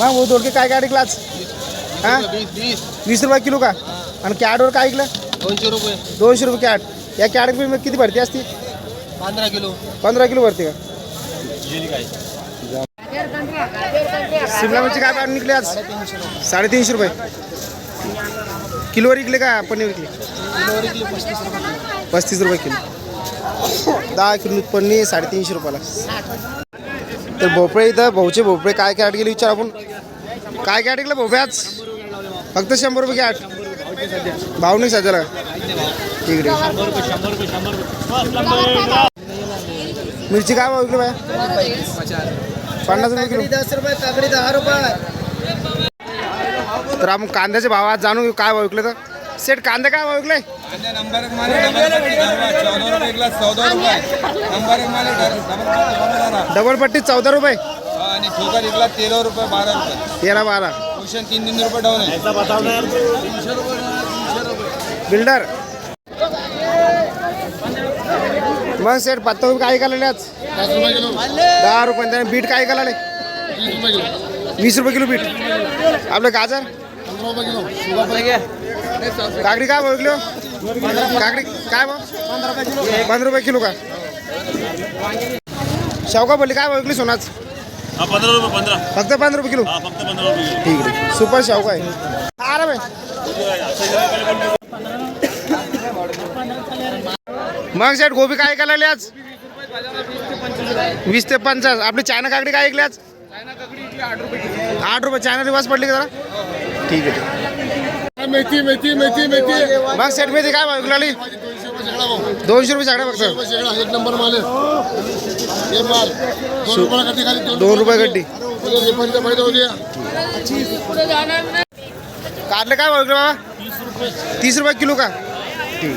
मग वो दोडके काय काय ऐकलाच हां? वीस रुपये किलो का? आणि कॅडवर काय ऐकलं? दोनशे रुपये. दोनशे रुपये कॅट या कॅट मग किती भरती असती? पंधरा किलो. पंधरा किलो भरते का? शिमला मिरची काय भाव निघले आज? साडेतीनशे रुपये. किलोवर विकले का? पनीर विकले? पस्तीस रुपये. किलो. दहा किलो पन्नी साडेतीनशे रुपयाला. तर भोपळे इथं भाऊचे भोपळे काय कॅट गेले विचार आपण? काय कॅट गेलं भोपळे आज? फक्त शंभर रुपये कॅट. भाव नाही सध्याला ठीक आहे मिरची काय भाव विकली बाय? पन्नास रुपये किलो. दस रुपये काकडी दहा रुपये तर आपण कांद्याचे भाव आज जाणून घेऊ काय भाव विकले तर? सेट कांदे काय भाव विकले नंबर एक माले चौदह रुपये एक रुपये. नंबर एक माले डबल पट्टी चौदा रुपये. आणि ठोकर एक ग्लास तेरह रुपये बारा रुपये. तेरा बारा. पोषण तीन तीन रुपये डाऊन आहे. बिल्डर मग सेट पत्ता रुपये काय काढले आज? दहा रुपये त्याने बीट काय काढले वीस रुपये किलो. बीट. आपलं गाजर? काकडी काय भाव विकली हो? काकडी काय भाव? पंधरा रुपये किलो का? शेवगा बोलली काय भाव विकली सोनाच? पंधरा रुपये पंधरा. फक्त पंधरा रुपये किलो? फक्त पंधरा रुपये ठीक आहे सुपर शेवगा आहे आराम आहे. मग सेट गोबी काय लागली आज? वीस ते पंचाळीस आपली चायना काकडी काय ऐकली आज? आठ रुपये चायना रिवाज पडली का जरा? ठीक आहे ठीक मेथी मेथी मेथी मेथी. आहे. मग सेटमध्ये काय भाव लागली? दोनशे रुपये सगळ्या फक्त. एक नंबर माल हे माल दोन रुपये गड्डी. खाली दोन रुपये गड्डी रुपये फायदा होते काढले काय भाव विकले बाबा? तीस रुपये किलो का? ठीक.